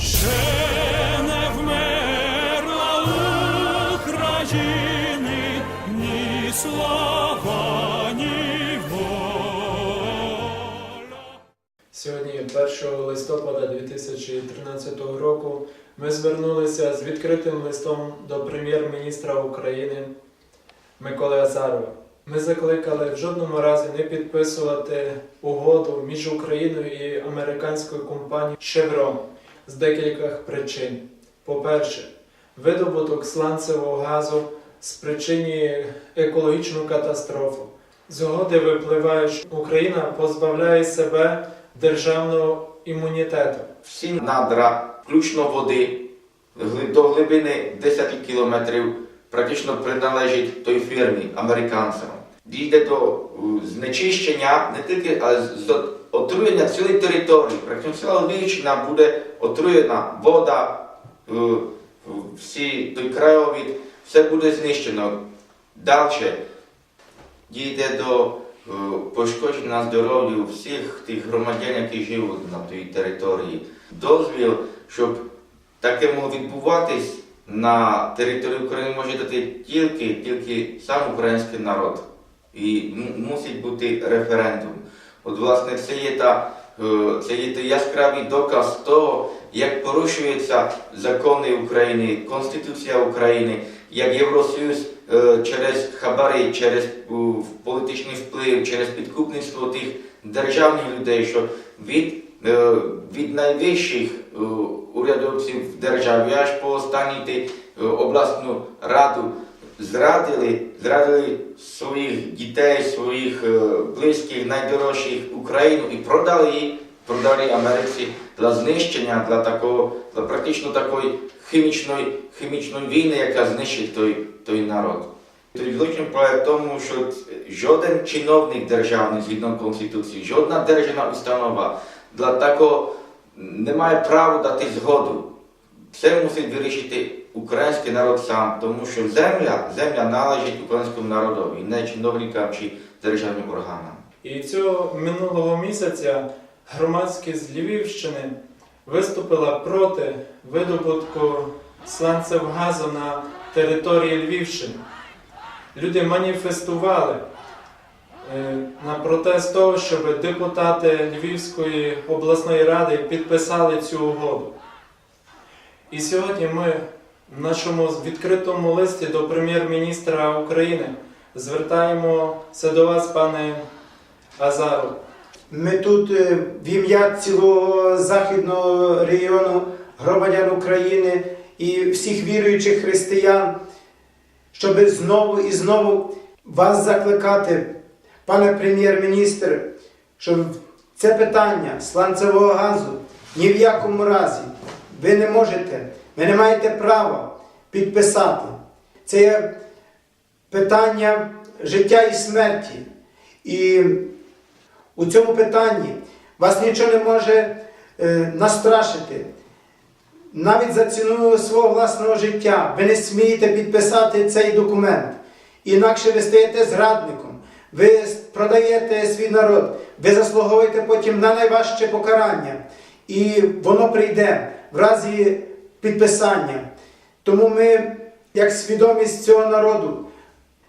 Ще не вмерла слава. Сьогодні, 1 листопада 2013 року, ми звернулися з відкритим листом до прем'єр-міністра України Миколи Азарова. Ми закликали в жодному разі не підписувати угоду між Україною і американською компанією Chevron з декількох причин. По-перше, видобуток сланцевого газу спричинює екологічну катастрофу. З угоди випливає, що Україна позбавляє себе державного імунітету. всі надра, включно води, до глибини 10 кілометрів практично приналежить той фірмі, американцям. Дійде до е, знечищення не тільки, а з отруєння цілої території. Практично Львівщина буде отруєна, вода, всі той краєвид, все буде знищено. Далі дійде до пошкодження здоров'я всіх тих громадян, які живуть на тій території. Дозвіл, щоб таке могло відбуватись на території України може дати тільки, тільки сам український народ. І мусить бути референдум. От, власне, це є, та, е, це є той яскравий доказ того, як порушуються закони України, Конституція України, як Євросоюз е, через хабари, через політичний вплив, через підкупництво тих державних людей, що від, е, від найвищих урядовців в державі аж по останній обласну раду зрадили, зрадили своїх дітей, своїх е, близьких, найдорожчих Україну і продали її, продали Америці для знищення, для такого, для практично такої хімічної, хімічної війни, яка знищить той, той народ. Той злочин полягає в тому, що жоден чиновник державний згідно Конституції, жодна державна установа для такого не має права дати згоду. Це мусить вирішити український народ сам, тому що земля, земля належить українському народові, не чиновникам чи державним органам. І цього минулого місяця громадськість Львівщини виступила проти видобутку сланцевого газу на території Львівщини. Люди маніфестували е, на протест того, щоб депутати Львівської обласної ради підписали цю угоду. І сьогодні ми в нашому відкритому листі до прем'єр-міністра України звертаємося до вас, пане Азаров. Ми тут е, в ім'я цілого західного регіону громадян України і всіх віруючих християн, щоб знову і знову вас закликати, пане прем'єр-міністр, щоб це питання сланцевого газу ні в якому разі ви не можете, ви не маєте права підписати. Це є питання життя і смерті. І у цьому питанні вас нічого не може е, настрашити. Навіть за ціною свого власного життя ви не смієте підписати цей документ. Інакше ви стаєте зрадником, ви продаєте свій народ, ви заслуговуєте потім на найважче покарання. І воно прийде в разі підписання. Тому ми, як свідомість цього народу,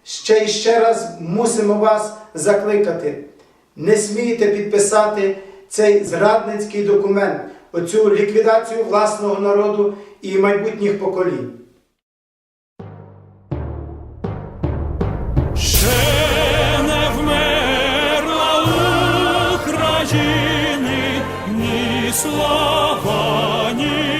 ще і ще раз мусимо вас закликати. Не смійте підписати цей зрадницький документ, оцю ліквідацію власного народу і майбутніх поколінь. Слава, ні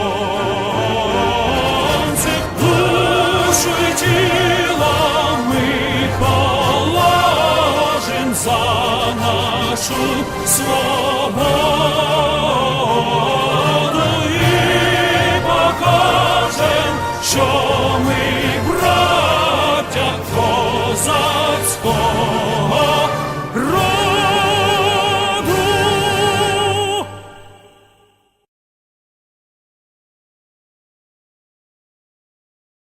处所我